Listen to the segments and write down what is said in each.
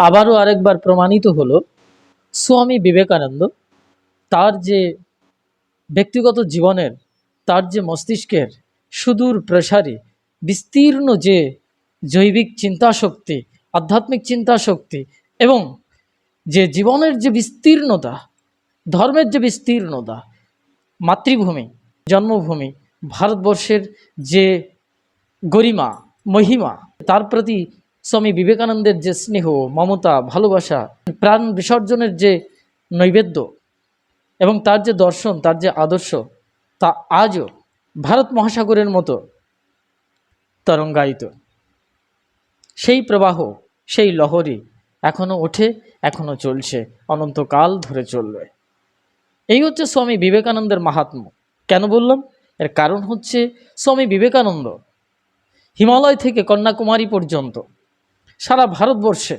আবারও আরেকবার প্রমাণিত হলো, স্বামী বিবেকানন্দ তার যে ব্যক্তিগত জীবনের, তার যে মস্তিষ্কের সুদূর প্রসারী, বিস্তীর্ণ যে জৈবিক চিন্তাশক্তি, আধ্যাত্মিক চিন্তাশক্তি এবং যে জীবনের যে বিস্তীর্ণতা, ধর্মের যে বিস্তীর্ণতা, মাতৃভূমি, জন্মভূমি, ভারতবর্ষের যে গরিমা, মহিমা, তার প্রতি স্বামী বিবেকানন্দের যে স্নেহ, মমতা, ভালোবাসা, প্রাণ বিসর্জনের যে নৈবেদ্য এবং তার যে দর্শন, তার যে আদর্শ, তা আজও ভারত মহাসাগরের মতো তরঙ্গায়িত। সেই প্রবাহ, সেই লহরী এখনও ওঠে এখনও চলছে, অনন্তকাল ধরে চলবে। এই হচ্ছে স্বামী বিবেকানন্দের মাহাত্ম্য। কেন বললাম? এর কারণ হচ্ছে স্বামী বিবেকানন্দ হিমালয় থেকে কন্যাকুমারী পর্যন্ত সারা ভারতবর্ষে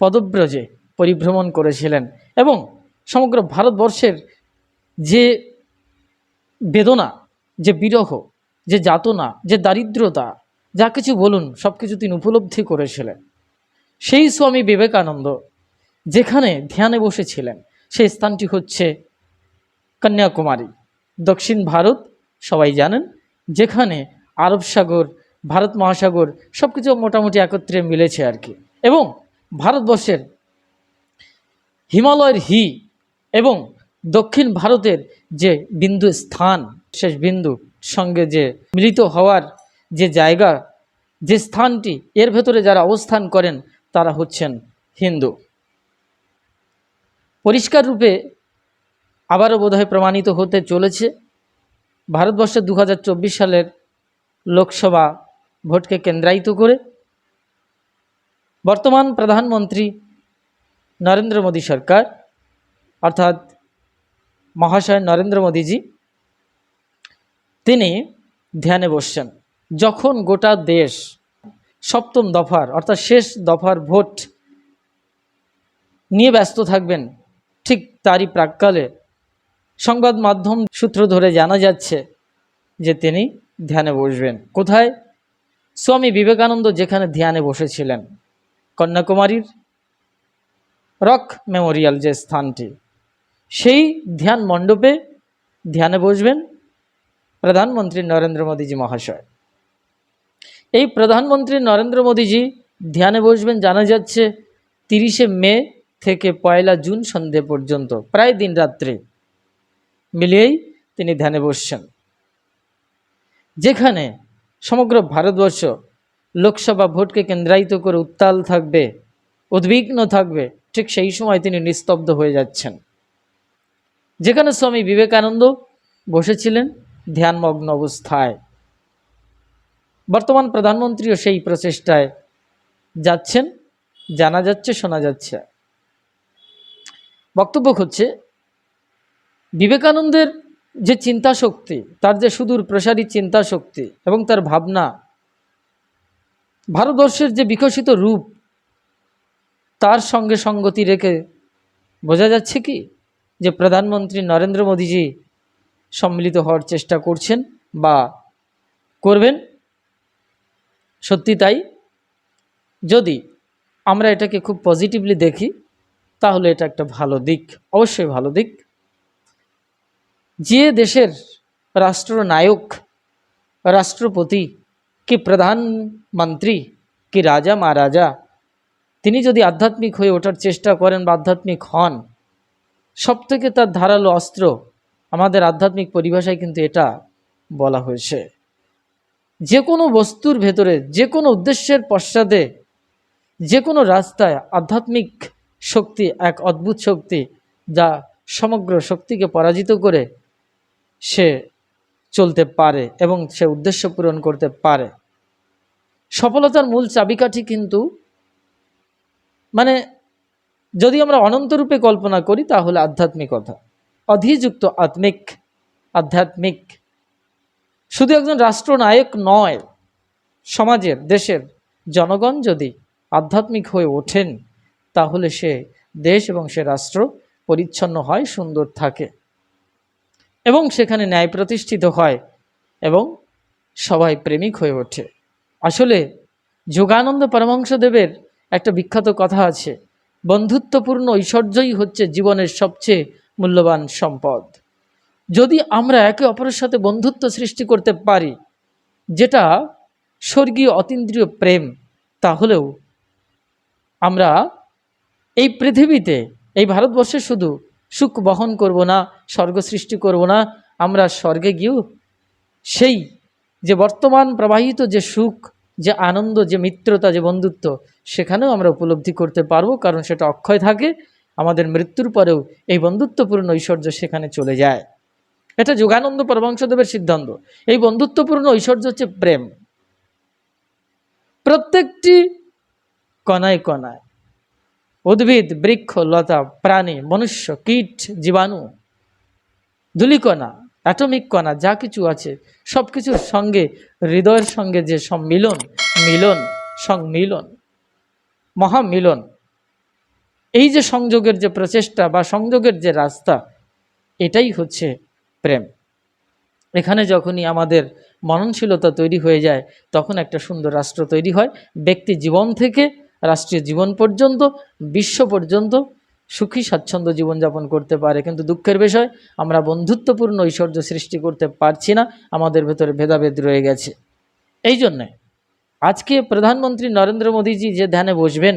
পদব্রজে পরিভ্রমণ করেছিলেন এবং সমগ্র ভারতবর্ষের যে বেদনা, যে বিরহ, যে যাতনা, যে দারিদ্রতা, যা কিছু বলুন, সব কিছু তিনি উপলব্ধি করেছিলেন। সেই স্বামী বিবেকানন্দ, যেখানে ধ্যানে বসেছিলেন, সেই স্থানটি হচ্ছে কন্যাকুমারী, দক্ষিণ ভারত, সবাই জানেন, যেখানে আরব সাগর ভারত মহাসাগর সব কিছু মোটামুটি একত্রে মিলেছে আর কি। এবং ভারতবর্ষের হিমালয়ের হি এবং দক্ষিণ ভারতের যে বিন্দু স্থান শেষ বিন্দু সঙ্গে যে মিলিত হওয়ার যে জায়গা, যে স্থানটি, এর ভেতরে যারা অবস্থান করেন, তারা হচ্ছেন হিন্দু। পরিষ্কার রূপে আবারও বোধহয় প্রমাণিত হতে চলেছে। ভারতবর্ষের দু সালের লোকসভা ভোটকে কেন্দ্রায়িত করে। বর্তমান প্রধানমন্ত্রী নরেন্দ্র মোদী সরকার, অর্থাৎ মহাশয় নরেন্দ্র মোদীজি, তিনি ধ্যানে বসছেন। যখন গোটা দেশ সপ্তম দফার, অর্থাৎ শেষ দফার ভোট নিয়ে ব্যস্ত থাকবেন, ঠিক তারই প্রাককালে সংবাদ মাধ্যম সূত্র ধরে জানা যাচ্ছে যে তিনি ধ্যানে বসবেন। কোথায়? স্বামী বিবেকানন্দ যেখানে ধ্যানে বসেছিলেন, কন্যাকুমারীর রক মেমোরিয়াল যে স্থানটি, সেই ধ্যান মণ্ডপে ধ্যানে বসবেন প্রধানমন্ত্রী নরেন্দ্র মোদীজি মহাশয়। এই প্রধানমন্ত্রী নরেন্দ্র মোদীজি ধ্যানে বসবেন জানা যাচ্ছে তিরিশে মে থেকে পয়লা জুন সন্ধে পর্যন্ত, প্রায় দিন রাত্রে মিলিয়েই তিনি ধ্যানে বসছেন। যেখানে সমগ্র ভারতবর্ষ লোকসভা ভোটকে কেন্দ্রায়িত করে উত্তাল থাকবে, উদ্বিগ্ন থাকবে, ঠিক সেই সময় তিনি নিস্তব্ধ হয়ে যাচ্ছেন। যেখানে স্বামী বিবেকানন্দ বসেছিলেন ধ্যানমগ্ন অবস্থায়। বর্তমান প্রধানমন্ত্রীও সেই প্রচেষ্টায় যাচ্ছেন, জানা যাচ্ছে, শোনা যাচ্ছে। বক্তব্য হচ্ছে, বিবেকানন্দের যে চিন্তা শক্তি, তার যে সুদূর প্রসারী চিন্তা শক্তি এবং তার ভাবনা, ভারতবর্ষের যে বিকশিত রূপ, তার সঙ্গে সঙ্গতি রেখে বোঝা যাচ্ছে কি যে প্রধানমন্ত্রী নরেন্দ্র মোদীজি সম্মিলিত হওয়ার চেষ্টা করছেন বা করবেন। সত্যি তাই? যদি আমরা এটাকে খুব পজিটিভলি দেখি, তাহলে এটা একটা ভালো দিক, অবশ্যই ভালো দিক। যে দেশের রাষ্ট্রনায়ক, রাষ্ট্রপতি, কি প্রধানমন্ত্রী, কি রাজা মহারাজা, তিনি যদি আধ্যাত্মিক হয়ে ওঠার চেষ্টা করেন বা আধ্যাত্মিক হন, সব থেকে তার ধারালো অস্ত্র আমাদের আধ্যাত্মিক পরিভাষায় কিন্তু এটা বলা হয়েছে। যে কোনো বস্তুর ভেতরে, যে কোনো উদ্দেশ্যের পশ্চাতে, যে কোনো রাস্তায় আধ্যাত্মিক শক্তি, এক অদ্ভুত শক্তি যা সমগ্র শক্তিকে পরাজিত করে সে চলতে পারে এবং সে উদ্দেশ্য পূরণ করতে পারে। সফলতার মূল চাবিকাঠি কিন্তু মানে যদি আমরা অনন্তরূপে কল্পনা করি তাহলে আধ্যাত্মিকতা অধিযুক্ত আত্মিক, আধ্যাত্মিক। শুধু একজন রাষ্ট্রনায়ক নয়, সমাজের, দেশের জনগণ যদি আধ্যাত্মিক হয়ে ওঠেন তাহলে সে দেশ এবং সে রাষ্ট্র পরিচ্ছন্ন হয়, সুন্দর থাকে। এবং সেখানে ন্যায় প্রতিষ্ঠিত হয় এবং সবাই প্রেমিক হয়ে ওঠে। আসলে যোগানন্দ পরমহংসদেবের একটা বিখ্যাত কথা আছে, বন্ধুত্বপূর্ণ ঐশ্বর্যই হচ্ছে জীবনের সবচেয়ে মূল্যবান সম্পদ। যদি আমরা একে অপরের সাথে বন্ধুত্ব সৃষ্টি করতে পারি, যেটা স্বর্গীয় অতীন্দ্রিয় প্রেম, তাহলেও আমরা এই পৃথিবীতে, এই ভারতবর্ষে শুধু সুখ বহন করব না, স্বর্গ সৃষ্টি করব না, আমরা স্বর্গে গিয়েও সেই যে বর্তমান প্রবাহিত যে সুখ, যে আনন্দ, যে মিত্রতা, যে বন্ধুত্ব, সেখানেও আমরা উপলব্ধি করতে পারব, কারণ সেটা অক্ষয় থাকে, আমাদের মৃত্যুর পরেও এই বন্ধুত্বপূর্ণ ঐশ্বর্য সেখানে চলে যায়। এটা যোগানন্দ পরমাংশদেবের সিদ্ধান্ত। এই বন্ধুত্বপূর্ণ ঐশ্বর্য হচ্ছে প্রেম। প্রত্যেকটি কণায় কণায়। উদ্ভিদ, বৃক্ষ, লতা, প্রাণী, মনুষ্য, কীট, জীবাণু, ধূলিকণা, অ্যাটমিক কণা, যা কিছু আছে সব কিছুর সঙ্গে, হৃদয়ের সঙ্গে যে সম্মিলন, মিলন, সংমিলন, মহামিলন, এই যে সংযোগের যে প্রচেষ্টা বা সংযোগের যে রাস্তা, এটাই হচ্ছে প্রেম। এখানে যখনই আমাদের মননশীলতা তৈরি হয়ে যায়, তখন একটা সুন্দর রাষ্ট্র তৈরি হয়, ব্যক্তি জীবন থেকে রাষ্ট্রীয় জীবন পর্যন্ত, বিশ্ব পর্যন্ত সুখী, স্বাচ্ছন্দ্য জীবনযাপন করতে পারে। কিন্তু দুঃখের বিষয়, আমরা বন্ধুত্বপূর্ণ ঐশ্বর্য সৃষ্টি করতে পারছি না, আমাদের ভেতরে ভেদাভেদ রয়ে গেছে। এই জন্যে আজকে প্রধানমন্ত্রী নরেন্দ্র মোদীজি যে ধ্যানে বসবেন,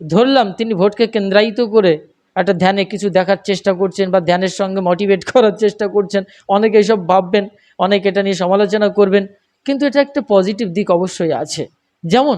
ধরলাম তিনি ভোটকে কেন্দ্রায়িত করে একটা ধ্যানে কিছু দেখার চেষ্টা করছেন বা ধ্যানের সঙ্গে মোটিভেট করার চেষ্টা করছেন, অনেকে এইসব ভাববেন, অনেকে এটা নিয়ে সমালোচনা করবেন, কিন্তু এটা একটা পজিটিভ দিক অবশ্যই আছে। যেমন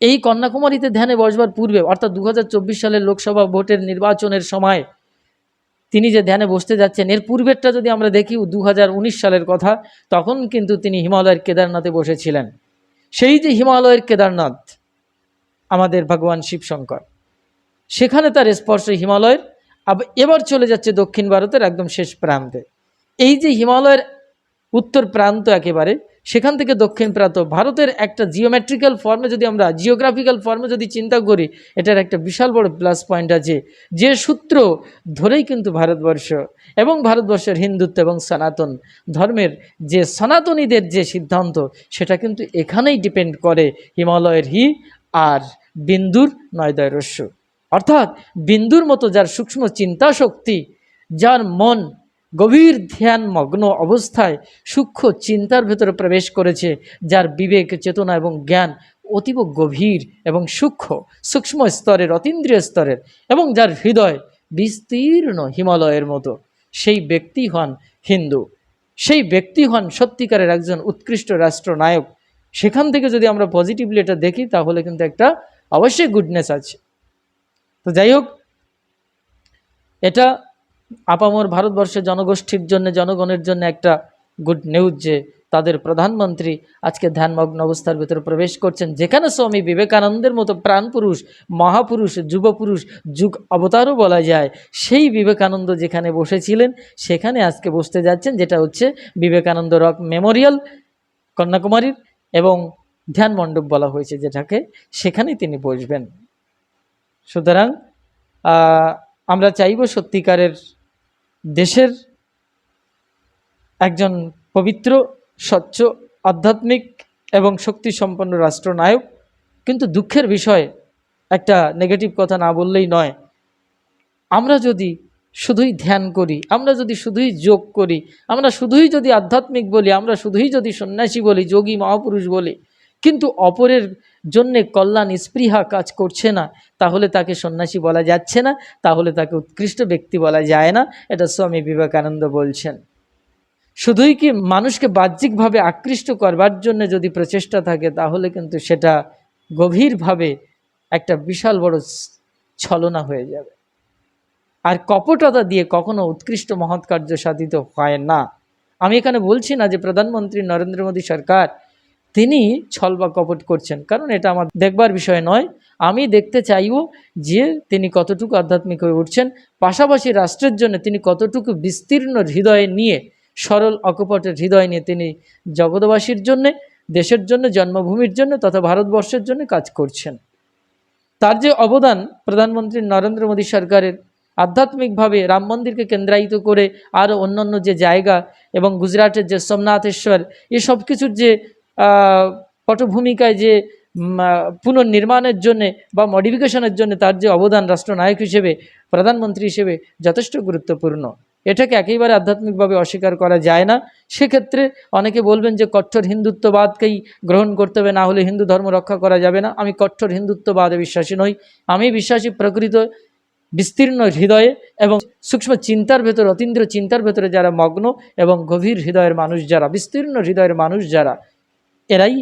এই কন্যাকুমারীতে ধ্যানে বসবার পূর্বে, অর্থাৎ দু হাজার চব্বিশ সালের লোকসভা ভোটের নির্বাচনের সময়, তিনি যে ধ্যানে বসতে যাচ্ছেন, এর পূর্বেরটা যদি আমরা দেখি দু হাজার উনিশ সালের কথা, তখন কিন্তু তিনি হিমালয়ের কেদারনাথে বসেছিলেন। সেই যে হিমালয়ের কেদারনাথ, আমাদের ভগবান শিবশঙ্কর, সেখানে তার স্পর্শ হিমালয়ের এবার চলে যাচ্ছে দক্ষিণ ভারতের একদম শেষ প্রান্তে। এই যে হিমালয়ের উত্তর প্রান্ত একেবারে সেখান থেকে দক্ষিণ প্রান্ত। ভারতের একটা জিওমেট্রিক্যাল ফর্মে যদি আমরা জিওগ্রাফিক্যাল ফর্মে যদি চিন্তা করি, এটার একটা বিশাল বড় প্লাস পয়েন্ট আছে। যে সূত্র ধরেই কিন্তু ভারতবর্ষ এবং ভারতবর্ষের হিন্দুত্ব এবং সনাতন ধর্মের যে সনাতনীদের যে সিদ্ধান্ত, সেটা কিন্তু এখানেই ডিপেন্ড করে হিমালয়ের হি আর বিন্দুর নয়দয় রস্য অর্থাৎ বিন্দুর মতো যার সূক্ষ্ম চিন্তা শক্তি যার মন গভীর ধ্যান মগ্ন অবস্থায় সূক্ষ্ম চিন্তার ভেতরে প্রবেশ করেছে, যার বিবেক, চেতনা এবং জ্ঞান অতীব গভীর এবং সূক্ষ্ম সূক্ষ্ম স্তরের, অতীন্দ্রিয় স্তরের এবং যার হৃদয় বিস্তীর্ণ হিমালয়ের মতো। সেই ব্যক্তি হন হিন্দু। সেই ব্যক্তি হন সত্যিকারের একজন উৎকৃষ্ট রাষ্ট্রনায়ক। সেখান থেকে যদি আমরা পজিটিভলি এটা দেখি, তাহলে কিন্তু একটা অবশ্যই গুডনেস আছে। তো যাই হোক, এটা আপামর ভারতবর্ষের জনগোষ্ঠীর জন্য, জনগণের জন্য একটা গুড নিউজ যে তাদের প্রধানমন্ত্রী আজকে ধ্যানমগ্ন অবস্থার ভিতরে প্রবেশ করছেন, যেখানে স্বামী বিবেকানন্দের মতো প্রাণপুরুষ, মহাপুরুষ, যুবপুরুষ, যুগ অবতারও বলা যায়, সেই বিবেকানন্দ যেখানে বসেছিলেন, সেখানে আজকে বসতে যাচ্ছেন, যেটা হচ্ছে বিবেকানন্দ রক মেমোরিয়াল, কন্যাকুমারীর এবং ধ্যান মণ্ডপ বলা হয়েছে যেটাকে, সেখানেই তিনি বসবেন। সুতরাং আমরা চাইব সত্যিকারের দেশের একজন পবিত্র, স্বচ্ছ, আধ্যাত্মিক এবং শক্তি সম্পন্ন রাষ্ট্রনায়ক। কিন্তু দুঃখের বিষয়, একটা নেগেটিভ কথা না বললেই নয়। আমরা যদি শুধুই ধ্যান করি, আমরা যদি শুধুই যোগ করি, আমরা শুধুই যদি আধ্যাত্মিক বলি, আমরা শুধুই যদি সন্ন্যাসী বলি, যোগী, মহাপুরুষ বলি কিন্তু অপরের জন্যে কল্যাণ স্পৃহা কাজ করছে না। তাহলে তাকে সন্ন্যাসী বলা যাচ্ছে না, তাহলে তাকে উৎকৃষ্ট ব্যক্তি বলা যায় না, এটা স্বামী বিবেকানন্দ বলছেন। শুধুই কি মানুষকে বাহ্যিকভাবে আকৃষ্ট করবার জন্য যদি প্রচেষ্টা থাকে, তাহলে কিন্তু সেটা গভীরভাবে একটা বিশাল বড় ছলনা হয়ে যাবে। আর কপটতা দিয়ে কখনো উৎকৃষ্ট মহৎ কার্য সাধিত হয় না। আমি এখানে বলছি না যে প্রধানমন্ত্রী নরেন্দ্র মোদী সরকার তিনি ছল বা কপট করছেন। কারণ এটা আমার দেখবার বিষয় নয়। আমি দেখতে চাইব যে তিনি কতটুকু আধ্যাত্মিক হয়ে উঠছেন। পাশাপাশি রাষ্ট্রের জন্য তিনি কতটুকু বিস্তীর্ণ হৃদয় নিয়ে, সরল, অকপটের হৃদয় নিয়ে তিনি জগৎবাসীর জন্যে, দেশের জন্য, জন্মভূমির জন্য তথা ভারতবর্ষের জন্য কাজ করছেন। তার যে অবদান প্রধানমন্ত্রী নরেন্দ্র মোদী সরকারের, আধ্যাত্মিকভাবে রাম মন্দিরকে কেন্দ্রায়িত করে আরও অন্যান্য যে জায়গা এবং গুজরাটের যে সোমনাথেশ্বর, এসব কিছুর যে পটভূমিকায় যে পুনর্নির্মাণের জন্যে বা মডিফিকেশনের জন্য তার যে অবদান রাষ্ট্রনায়ক হিসেবে, প্রধানমন্ত্রী হিসেবে যথেষ্ট গুরুত্বপূর্ণ। এটাকে একেবারে আধ্যাত্মিকভাবে অস্বীকার করা যায় না। সেক্ষেত্রে অনেকে বলবেন যে কট্টর হিন্দুত্ববাদকেই গ্রহণ করতে হবে, না হলে হিন্দু ধর্ম রক্ষা করা যাবে না। আমি কট্টর হিন্দুত্ববাদে বিশ্বাসী নই। আমি বিশ্বাসী প্রকৃত বিস্তীর্ণ হৃদয়ে এবং সূক্ষ্ম চিন্তার ভেতর অতীন্দ্র চিন্তার ভেতরে যারা মগ্ন এবং গভীর হৃদয়ের মানুষ যারা, বিস্তীর্ণ হৃদয়ের মানুষ যারা এরাই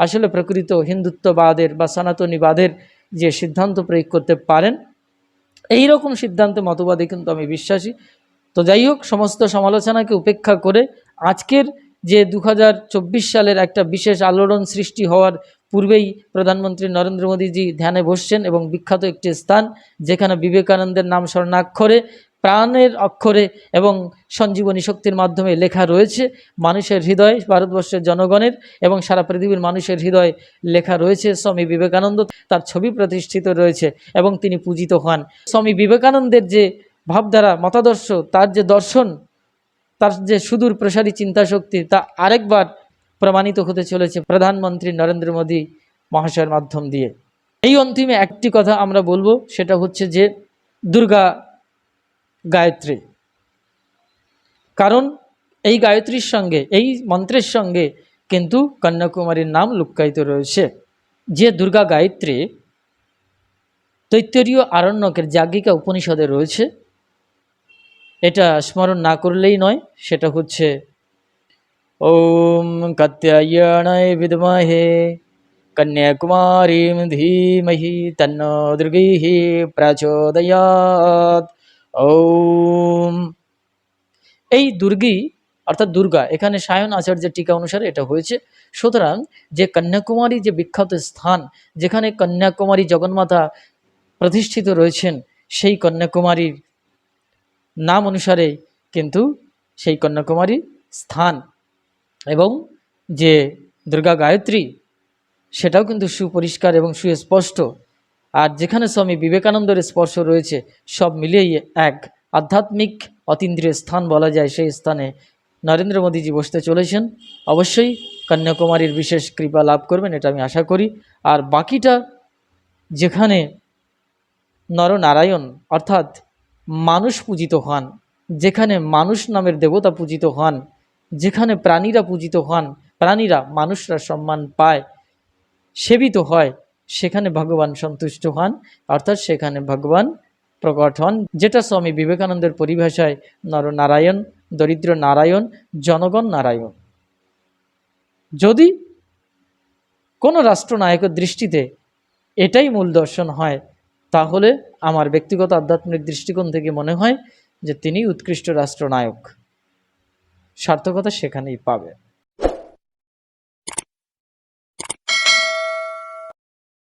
আসলে প্রকৃত হিন্দুত্ববাদের বা সনাতনীবাদের যে সিদ্ধান্ত প্রয়োগ করতে পারেন। এই রকম সিদ্ধান্ত মতবাদে কিন্তু আমি বিশ্বাসী। তো যাই হোক, সমস্ত সমালোচনাকে উপেক্ষা করে আজকের যে দু হাজার চব্বিশ সালের একটা বিশেষ আলোড়ন সৃষ্টি হওয়ার পূর্বেই প্রধানমন্ত্রী নরেন্দ্র মোদীজি ধ্যানে বসছেন এবং বিখ্যাত একটি স্থান, যেখানে বিবেকানন্দের নাম স্বর্ণাক্ষরে প্রাণের অক্ষরে এবং সঞ্জীবনী শক্তির মাধ্যমে লেখা রয়েছে। মানুষের হৃদয় ভারতবর্ষের জনগণের এবং সারা পৃথিবীর মানুষের হৃদয় লেখা রয়েছে স্বামী বিবেকানন্দ। তার ছবি প্রতিষ্ঠিত রয়েছে এবং তিনি পূজিত হন। স্বামী বিবেকানন্দের যে ভাবধারা, মতাদর্শ, তার যে দর্শন, তার যে সুদূর প্রসারী চিন্তাশক্তি, তা আরেকবার প্রমাণিত হতে চলেছে প্রধানমন্ত্রী নরেন্দ্র মোদী মহাশয়ের মাধ্যম দিয়ে। এই অন্তিমে একটি কথা আমরা বলব, সেটা হচ্ছে যে দুর্গা গায়ত্রী। কারণ এই গায়ত্রীর সঙ্গে, এই মন্ত্রের সঙ্গে কিন্তু কন্যাকুমারীর নাম লুক্কায়িত রয়েছে। যে দুর্গা গায়ত্রী তৈত্তরীয় আরণ্যকের যাজ্ঞিকা উপনিষদে রয়েছে, এটা স্মরণ না করলেই নয়, সেটা হচ্ছে, ওম কাত্যায়ণায় বিদমহে কন্যাকুমারীম ধীমহি তন্ন দুর্গৈः প্রচোদয়াৎ। এই দুর্গী, অর্থাৎ দুর্গা, এখানে সায়ন আচার্যের টিকা অনুসারে এটা হয়েছে। সুতরাং যে কন্যাকুমারী যে বিখ্যাত স্থান, যেখানে কন্যাকুমারী জগন্মাতা প্রতিষ্ঠিত রয়েছেন, সেই কন্যাকুমারীর নাম অনুসারে কিন্তু সেই কন্যাকুমারী স্থান এবং যে দুর্গা গায়ত্রী, সেটাও কিন্তু সুপরিষ্কার এবং সুস্পষ্ট। আর যেখানে স্বামী বিবেকানন্দের স্পর্শ রয়েছে, সব মিলিয়েই এক। আধ্যাত্মিক অতীন্দ্রিয় স্থান বলা যায় সেই স্থানে। নরেন্দ্র মোদীজি বসতে চলেছেন। অবশ্যই কন্যাকুমারীর বিশেষ কৃপা লাভ করবেন, এটা আমি আশা করি। আর বাকিটা যেখানে নরনারায়ণ, অর্থাৎ মানুষ পূজিত হন, যেখানে মানুষ নামের দেবতা পূজিত হন, যেখানে প্রাণীরা পূজিত হন, প্রাণীরা মানুষরা সম্মান পায়, সেবিত হয় সেখানে ভগবান সন্তুষ্ট হন, অর্থাৎ সেখানে ভগবান প্রকট হন। যেটা স্বামী বিবেকানন্দের পরিভাষায় নরনারায়ণ দরিদ্র নারায়ণ, জনগণ নারায়ণ। যদি কোনো রাষ্ট্রনায়কের দৃষ্টিতে এটাই মূল দর্শন হয়, তাহলে আমার ব্যক্তিগত আধ্যাত্মিক দৃষ্টিকোণ থেকে মনে হয় যে তিনি উৎকৃষ্ট রাষ্ট্রনায়ক। সার্থকতা সেখানেই পাবে।